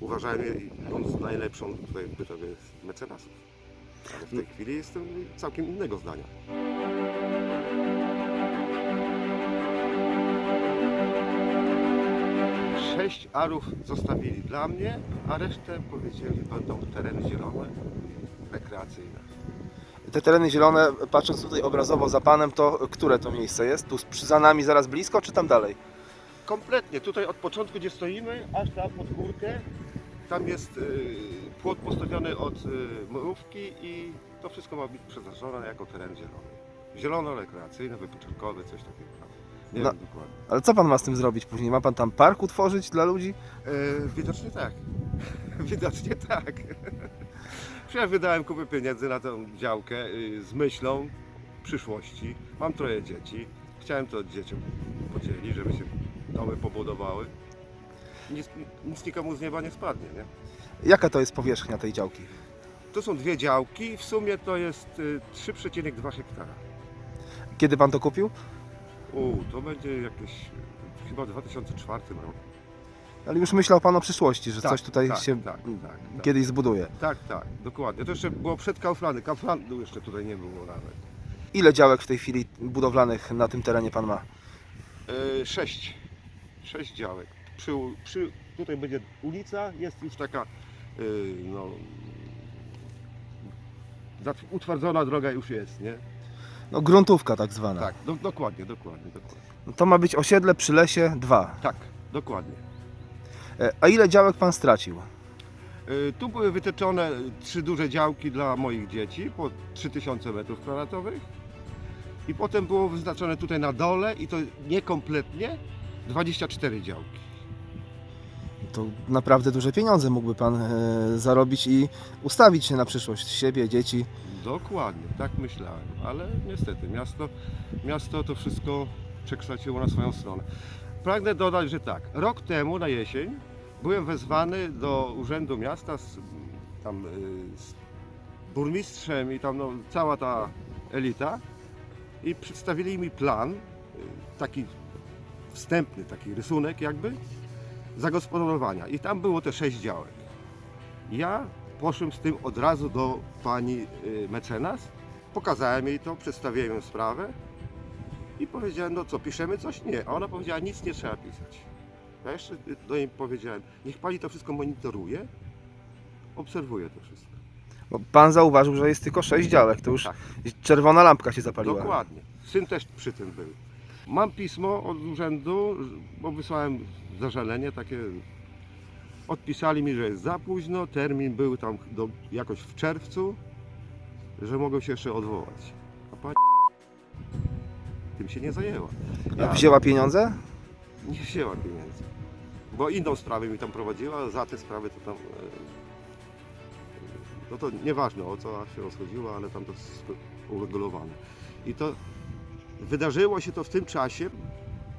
Uważałem ją za najlepszą tutaj w Bytowie z mecenasów. Ale w tej chwili jestem całkiem innego zdania. Sześć arów zostawili dla mnie, a resztę powiedzieli, będą tereny zielone, rekreacyjne. Te tereny zielone, patrząc tutaj obrazowo za panem, to które to miejsce jest? Tu za nami zaraz blisko, czy tam dalej? Kompletnie, tutaj od początku gdzie stoimy, aż tam pod górkę, tam jest y, płot postawiony od y, mrówki i to wszystko ma być przeznaczone jako teren zielony. Zielono-rekreacyjny, wypoczynkowy, coś takiego. Nie No. wiem dokładnie. Ale co pan ma z tym zrobić później? Ma pan tam park utworzyć dla ludzi? E, widocznie tak. widocznie tak. Ja wydałem kupę pieniędzy na tę działkę y, z myślą przyszłości. Mam troje dzieci. Chciałem to dzieciom podzielić, żeby się domy pobudowały. Nic, nic nikomu z nieba nie spadnie, nie? Jaka to jest powierzchnia tej działki? To są dwie działki, w sumie to jest y, 3,2 hektara. Kiedy pan to kupił? U, to będzie jakieś y, chyba w 2004 roku. Ale już myślał pan o przyszłości, że Tak, coś tutaj tak, się tak, tak, tak. kiedyś zbuduje. Tak, tak, dokładnie. To jeszcze było przed Kauflandem. Kauflandu jeszcze tutaj nie było nawet. Ile działek w tej chwili budowlanych na tym terenie pan ma? E, sześć. Sześć działek. Przy, przy, tutaj będzie ulica, jest już taka e, no, zat- utwardzona droga już jest, nie? No gruntówka tak zwana. Tak, do, dokładnie, dokładnie, dokładnie. No To ma być osiedle przy lesie 2. Tak, dokładnie. E, A ile działek pan stracił? E, Tu były wytyczone trzy duże działki dla moich dzieci po 3000 metrów kwadratowych i potem było wyznaczone tutaj na dole i to niekompletnie 24 działki. To naprawdę duże pieniądze mógłby pan e, zarobić i ustawić się na przyszłość siebie, dzieci. Dokładnie, tak myślałem, ale niestety miasto, miasto to wszystko przekształciło na swoją stronę. Pragnę dodać, że tak, rok temu na jesień byłem wezwany do Urzędu Miasta z, tam, y, z burmistrzem i tam no, cała ta elita i przedstawili mi plan, y, taki wstępny, taki rysunek jakby, zagospodarowania i tam było te sześć działek. Ja poszłem z tym od razu do pani y, mecenas, pokazałem jej to, przedstawiłem sprawę i powiedziałem, no co, piszemy coś? Nie. A ona powiedziała, nic nie trzeba pisać. Ja jeszcze do niej powiedziałem, niech pani to wszystko monitoruje, obserwuje to wszystko. Bo pan zauważył, że jest tylko 6 działek. To już Tak. czerwona lampka się zapaliła. Dokładnie. Syn też przy tym był. Mam pismo od urzędu, bo wysłałem zażalenie takie. Odpisali mi, że jest za późno, termin był tam do, jakoś w czerwcu, że mogą się jeszcze odwołać. A pani tym się nie zajęła. A wzięła pieniądze? Nie wzięła pieniędzy. Bo inną sprawę mi tam prowadziła, za te sprawy to tam. e, No to nieważne o co się rozchodziło, ale tam to jest uregulowane. I to wydarzyło się to w tym czasie,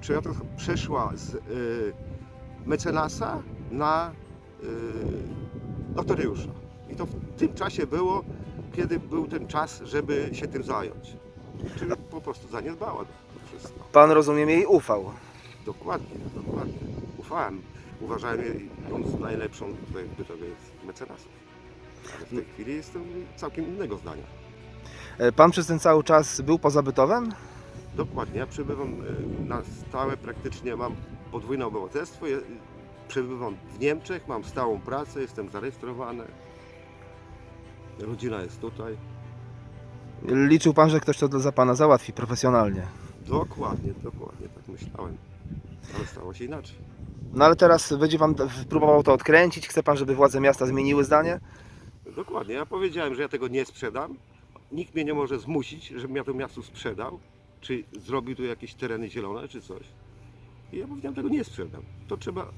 prze- przeszła z e, mecenasa na e, notariusza. I to w tym czasie było, kiedy był ten czas, żeby się tym zająć. Czyli po prostu zaniedbała to wszystko. Pan rozumiem jej ufał. Dokładnie, dokładnie. Ufałem. Uważałem ją za najlepszą tutaj w Bytowie z mecenasów. Ale w tej chwili jestem całkiem innego zdania. E, Pan przez ten cały czas był poza bytowem? Dokładnie. Ja przebywam e, na stałe praktycznie, mam podwójne obywatelstwo. Ja, e, Przebywam w Niemczech, mam stałą pracę, jestem zarejestrowany. Rodzina jest tutaj. Liczył pan, że ktoś to dla- za pana załatwi profesjonalnie. Dokładnie, dokładnie, tak myślałem. Ale stało się inaczej. No ale teraz będzie pan próbował to odkręcić. Chce pan, żeby władze miasta zmieniły zdanie? Dokładnie. Ja powiedziałem, że ja tego nie sprzedam. Nikt mnie nie może zmusić, żebym ja to miasto sprzedał, czy zrobił tu jakieś tereny zielone, czy coś. I ja powiedziałem, tego nie sprzedam. To trzeba,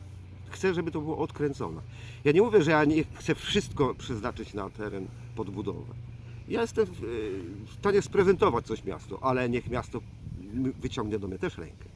chcę, żeby to było odkręcone. Ja nie mówię, że ja nie chcę wszystko przeznaczyć na teren pod budowę. Ja jestem w, w stanie sprezentować coś miasto, ale niech miasto wyciągnie do mnie też rękę.